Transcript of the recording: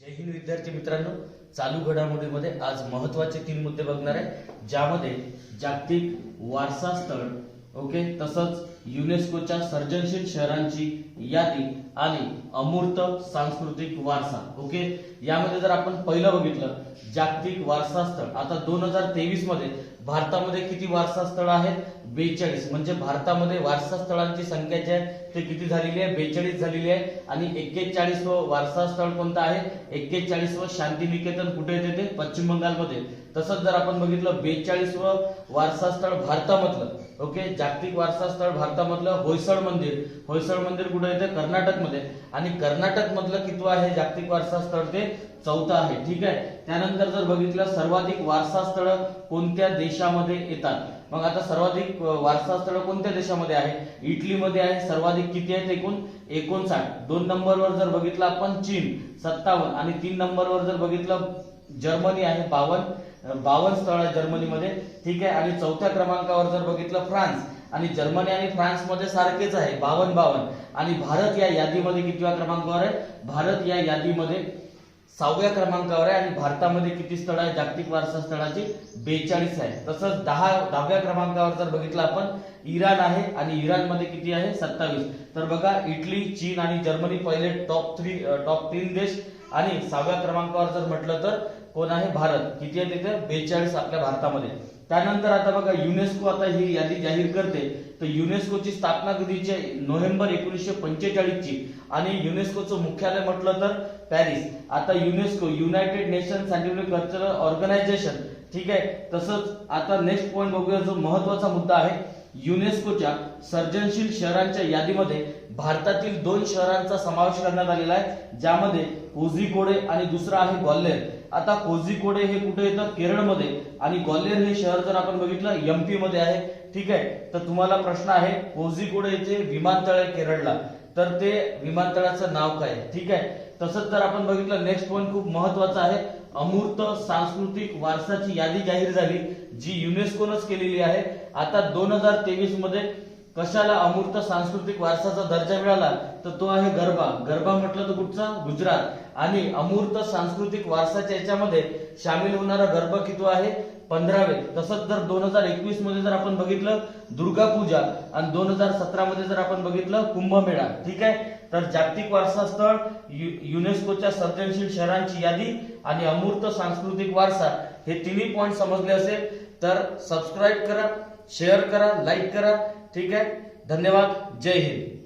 जय हिंद विद्यार्थी मित्रांनो चालू घडामोडीमध्ये आज महत्त्वाचे तीन मुद्दे बघणार आहे. ज्यामध्ये जागतिक वारसा स्थळ ओके तसंच युनेस्कोच्या सर्जनशील शहरांची यादी आणि अमूर्त सांस्कृतिक वारसा. ओके? यामध्ये जर आपण पहिलं बघितलं जागतिक वारसा स्थळ आता दोन हजार तेवीसमध्ये भारतामध्ये किती वारसा स्थळ आहेत? बेचाळीस. म्हणजे भारतामध्ये वारसा स्थळांची संख्या जी आहे ते किती झालेली आहे? बेचाळीस झालेली आहे. आणि एक्केचाळीस व वारसा स्थळ कोणतं आहे? एक्केचाळीस व शांतिनिकेतन कुठे येते ते? पश्चिम बंगालमध्ये. तसंच जर आपण बघितलं बेचाळीस व वारसा स्थळ भारतामधलं. ओके? जागतिक वारसा स्थळ भारतामधलं होयसळ मंदिर होयसळ मंदिर कुठे येते कर्नाटकमध्ये. आणि कर्नाटक मधलं कितवं आहे जागतिक वारसा स्थळ ते चौथं आहे ठीक आहे? त्यानंतर जर बघितलं सर्वाधिक वारसा स्थळ कोणत्या देशामध्ये येतात? मग आता सर्वाधिक वारसा स्थळ कोणत्या देशामध्ये आहे? इटलीमध्ये आहे सर्वाधिक किती आहेत एकूण? एकोणसाठ. दोन नंबरवर जर बघितलं आपण चीन सत्तावन्न. आणि तीन नंबरवर जर बघितलं जर्मनी आहे बावन्न. बावन्न स्थळ आहे जर्मनीमध्ये. ठीक आहे आणि चौथ्या क्रमांकावर जर बघितलं फ्रान्स आणि जर्मनी आणि फ्रान्समध्ये सारखेच आहे बावन्न बावन्न आणि भारत या यादीमध्ये कितव्या क्रमांकावर आहे? भारत या यादीमध्ये सहाव्या क्रमांकावर आहे आणि भारतामध्ये किती स्थळ आहे जागतिक वारसा स्थळाची बेचाळीस आहे. तसंच दहा दहाव्या क्रमांकावर जर बघितलं आपण इराण आहे आणि इराणमध्ये किती आहे? सत्तावीस. तर बघा इटली चीन आणि जर्मनी पहिले टॉप थ्री टॉप तीन देश. आणि सहाव्या क्रमांकावर जर म्हटलं तर कोण आहे? भारत. किती आहे तिथे? बेचाळीस आपल्या भारतामध्ये. त्यानंतर आता बघा युनेस्को आता ही यादी जाहीर करते. तर युनेस्कोची स्थापना कधीची आहे? नोव्हेंबर एकोणीसशे पंचेचाळीस ची आणि युनेस्कोचं मुख्यालय म्हटलं तर पॅरिस. आता UNESCO United Nation Scientific Cultural Organisation. ठीक आहे? तसंच आता नेक्स्ट पॉईंट बघूया जो महत्त्वाचा मुद्दा आहे. युनेस्कोच्या सर्जनशील शहरांच्या यादीमध्ये भारतातील दोन शहरांचा समावेश करण्यात आलेला आहे ज्यामध्ये कोझिकोडे आणि दुसरा आहे ग्वाल्हेर आता कोझिकोडे हे कुठे येतं? केरळमध्ये. आणि ग्वाल्हेर हे शहर जर आपण बघितलं एमपी मध्ये आहे. ठीक आहे? तर तुम्हाला प्रश्न आहे कोझिकोडे येथे विमानतळ आहे केरळला. तर ते विमानतळाचं नाव काय आहे? ठीक आहे? तसंच जर आपण बघितलं नेक्स्ट पॉईंट खूप महत्त्वाचा आहे. अमूर्त सांस्कृतिक वारसाची यादी जाहीर झाली जी युनेस्कोनच केलेली आहे. आता दोन हजार तेवीसमध्ये कशाला अमूर्त सांस्कृतिक वारसाचा दर्जा मिळाला तर तो आहे गरबा. गरबा म्हटलं तर कुठचा? गुजरात. आणि अमूर्त सांस्कृतिक वारसाच्या याच्यामध्ये सामील होणारा गरबा किती आहे? पंधरावे. तसंच जर दोन हजार एकवीसमध्ये जर आपण बघितलं दुर्गा पूजा आणि दोन हजार सतरा मध्ये जर आपण बघितलं कुंभमेळा. ठीक आहे? तर जागतिक वारसा स्थळ यु- युनेस्कोच्या सर्जनशील शहरांची यादी आणि अमूर्त सांस्कृतिक वारसा हे तिन्ही पॉईंट समजले असेल. तर सबस्क्राईब करा शेअर करा लाईक करा. ठीक आहे धन्यवाद जय हिंद।